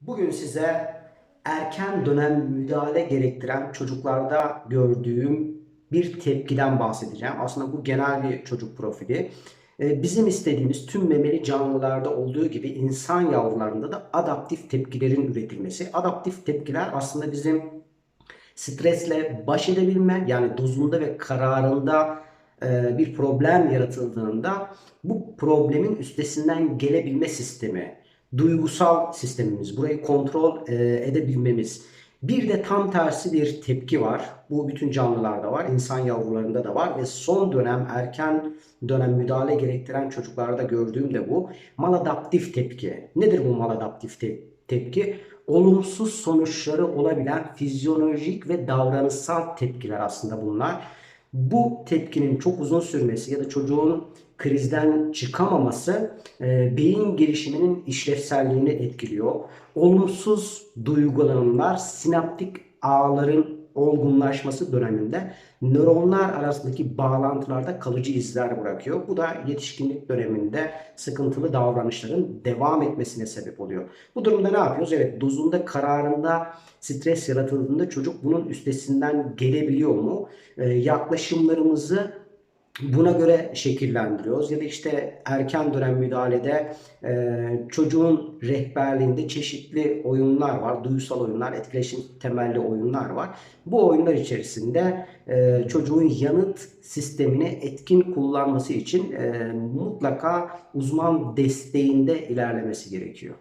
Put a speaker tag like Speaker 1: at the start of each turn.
Speaker 1: Bugün size erken dönem müdahale gerektiren çocuklarda gördüğüm bir tepkiden bahsedeceğim. Aslında bu genel bir çocuk profili. Ee, Bizim istediğimiz tüm memeli canlılarda olduğu gibi insan yavrularında da adaptif tepkilerin üretilmesi. Adaptif tepkiler aslında bizim stresle baş edebilme yani dozunda ve kararında e, bir problem yaratıldığında bu problemin üstesinden gelebilme sistemi, duygusal sistemimiz, burayı kontrol e, edebilmemiz. Bir de tam tersi bir tepki var. Bu bütün canlılarda var, insan yavrularında da var ve son dönem erken dönem müdahale gerektiren çocuklarda gördüğüm de bu. Maladaptif tepki. Nedir bu maladaptif te- tepki? Olumsuz sonuçları olabilen fizyolojik ve davranışsal tepkiler aslında bunlar. Bu tepkinin çok uzun sürmesi ya da çocuğun krizden çıkamaması e, beyin gelişiminin işlevselliğini etkiliyor. Olumsuz duygulanımlar sinaptik ağların olgunlaşması döneminde nöronlar arasındaki bağlantılarda kalıcı izler bırakıyor. Bu da yetişkinlik döneminde sıkıntılı davranışların devam etmesine sebep oluyor. Bu durumda ne yapıyoruz? Evet dozunda kararında stres yaratıldığında çocuk bunun üstesinden gelebiliyor mu? Ee, yaklaşımlarımızı buna göre şekillendiriyoruz ya da işte erken dönem müdahalede e, çocuğun rehberliğinde çeşitli oyunlar var, duysal oyunlar, etkileşim temelli oyunlar var. Bu oyunlar içerisinde e, çocuğun yanıt sistemini etkin kullanması için e, mutlaka uzman desteğinde ilerlemesi gerekiyor.